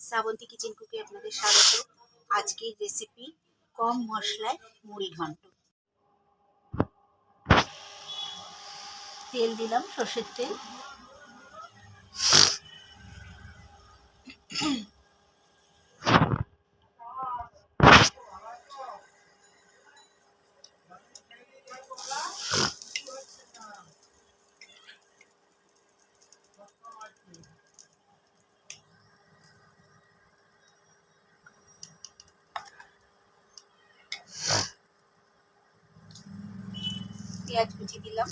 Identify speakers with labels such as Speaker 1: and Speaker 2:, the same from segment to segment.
Speaker 1: Srabanti kitchen কুকে আপনাদের স্বাগত। আজকের রেসিপি কম মশলায় মুড়ি ঘন্ট। তেল দিলাম সর্ষের তেল। পেঁয়াজ কুচি দিলাম।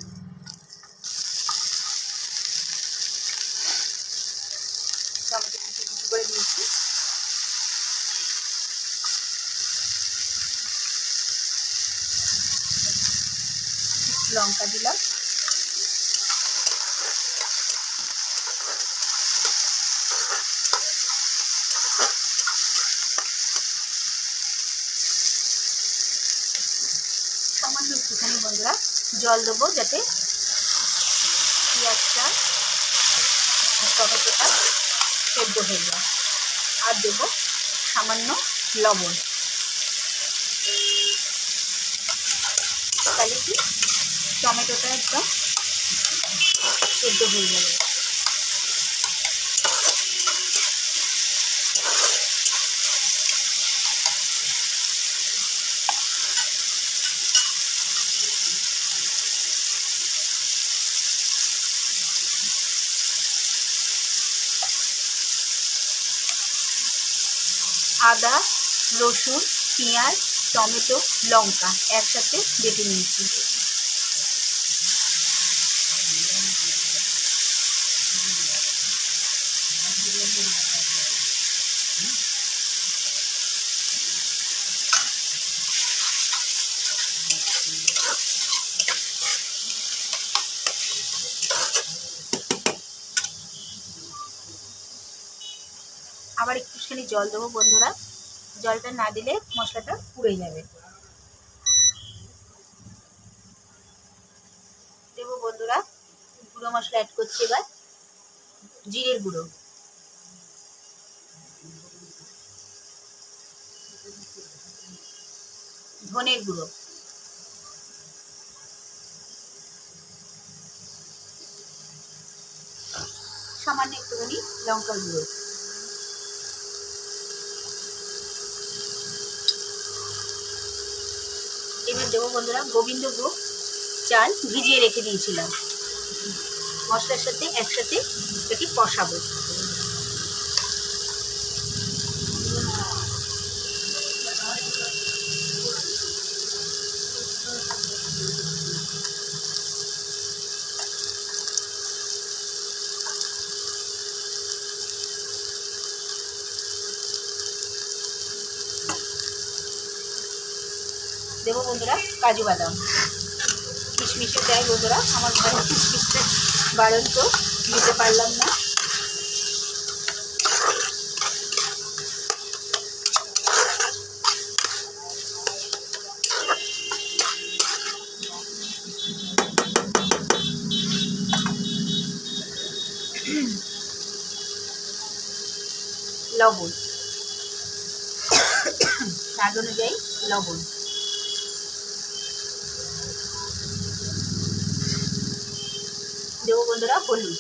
Speaker 1: টমেটো কুচি কুচি করে দিয়েছি। লঙ্কা দিলাম। সামান্য একটুখানি বন্ধুরা জল দেবো যাতে পেঁয়াজটা টমেটোটা সেদ্ধ হয়ে যায়। আর দেবো সামান্য লবণ। তাহলে কি? টমেটোটা একদম সেদ্ধ হয়ে যাবে। আদা রসুন পেঁয়াজ টমেটো লঙ্কা একসাথে বেটে নিয়েছি। আবার একটুখানি জল দেবো বন্ধুরা। জলটা না দিলে মশলাটা পুড়ে যাবে। দেবো বন্ধুরা, গুঁড়ো মশলা অ্যাড করছি এবার। জিরের গুঁড়ো। ধনের গুঁড়ো। সামান্য একটুখানি লঙ্কার গুঁড়ো এবার দেবো বন্ধুরা গোবিন্দভোগ চাল ভিজিয়ে রেখে দিয়েছিলাম। মশলার সাথে একসাথে এটি কষাবো। দেবো বন্ধুরা, কাজু বাদাম। কিশমিশও দেয় বন্ধুরা, আমার ঘরে কিশমিশটা বারণ তো দিতে পারলাম না। লবণ। স্বাদ অনুযায়ী লবণ। দেবো বন্ধুরা হলুদ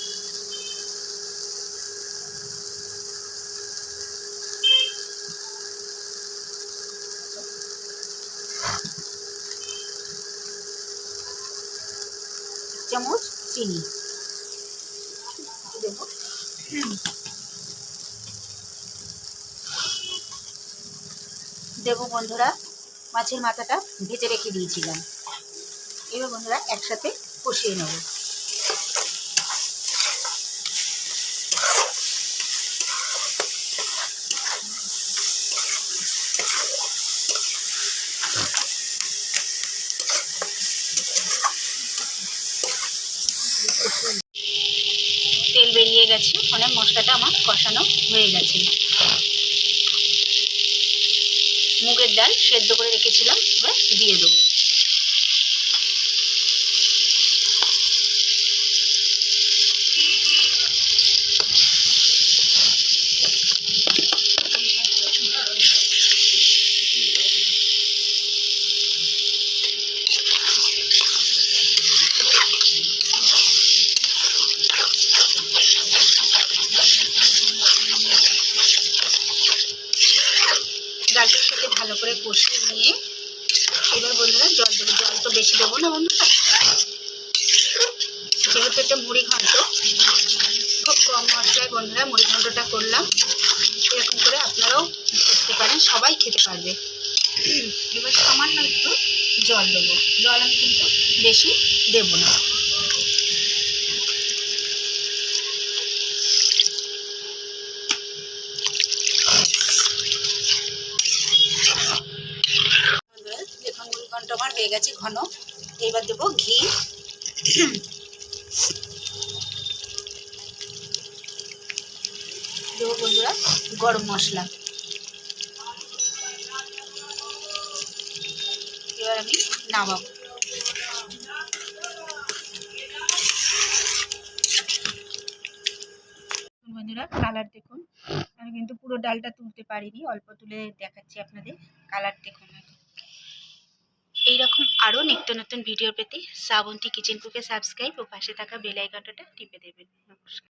Speaker 1: চামচ চিনি। দেবো। দেবো বন্ধুরা, মাছের মাথাটা ভেজে রেখে দিয়েছিলাম। এবার বন্ধুরা, একসাথে কষিয়ে নেব। বেরিয়ে গেছে। অনেক মশলাটা আমার কষানো হয়ে গেছে। মুগের ডাল সেদ্ধ করে রেখেছিলাম, এবার দিয়ে দেবো। করে কষিয়ে নিয়ে এবার বন্ধুরা জল দেবো। জল তো বেশি দেবো না বন্ধুরা। যেহেতু এটা মুড়ি ঘন্ট, খুব কম মশলায় বন্ধুরা মুড়ি ঘন্টটা করলাম। এরকম করে আপনারাও করতে পারেন, সবাই খেতে পারবে। এবার সামান্য একটু জল দেবো। জল আমি কিন্তু বেশি দেবো না বন্ধুরা, দেখুন মুড়ি ঘন্ট আমার হয়ে গেছে ঘন। এবার দেবো ঘি। দেবো বন্ধুরা গরম মশলা। এবার আমি নামাবো। বন্ধুরা কালার দেখুন। আমি কিন্তু পুরো ডালটা তুলতে পারিনি, অল্প তুলে দেখাচ্ছি আপনাদের। কালার দেখুন এইরকম আরও নিত্য নতুন ভিডিও পেতে সাবন্তী কিচেন কুকে সাবস্ক্রাইব ও পাশে থাকা বেল আইকনটা টিপে দেবেন। নমস্কার।